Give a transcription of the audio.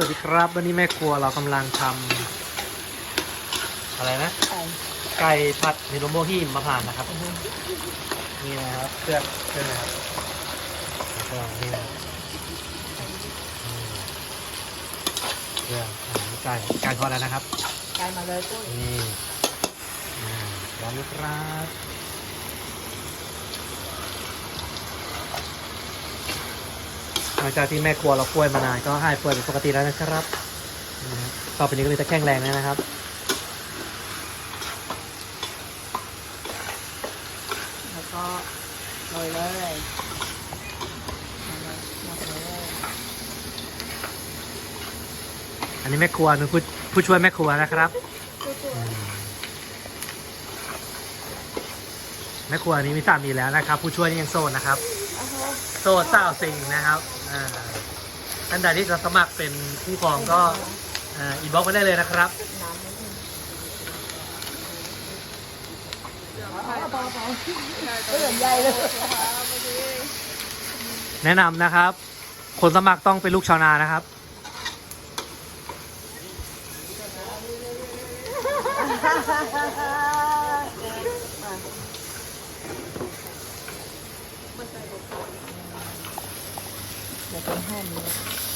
วัสดีครับ วันนี้แม่ครัวเรากำลังทำอะไรนะ ไก่ไก่ผัดเมนูโมที่มะพร้าวนะครับ นี่นะครับเครื่องเครื่องนะครับแล้วก็นี่นะครับอืมเครื่องอ่านี่ไก่ไก่ทอดแล้วนะครับไก่มาเลยตุ้ยนี่อ่าร้อนไหมครับ หลังจากที่แม่ครัวเราป่วยมานานก็หายป่วยเป็นปกติแล้วนะครับนี่นะครับต่อไปนี้ก็เลยจะแข็งแรงแล้วนะครับแล้วก็โรยเลยหมดเลยอันนี้แม่ครัวเป็นผู้ผู้ช่วยแม่ครัวนะครับอืมแม่ครัวนี้มีสามีแล้วนะครับ ผู้ช่วยนี่ยังโสดนะครับ โสดสาวสิงนะครับอ่าท่านใดที่จะสมัครเป็นผู้ครองก็อ่าอินบ็อกมาได้เลยนะครับน้ำนิดนึงพอพอพอเลื่อนใหญ่เลยแนะนำนะครับ คนสมัครต้องเป็นลูกชาวนานะครับเดี๋ยว เป็นห้องนี้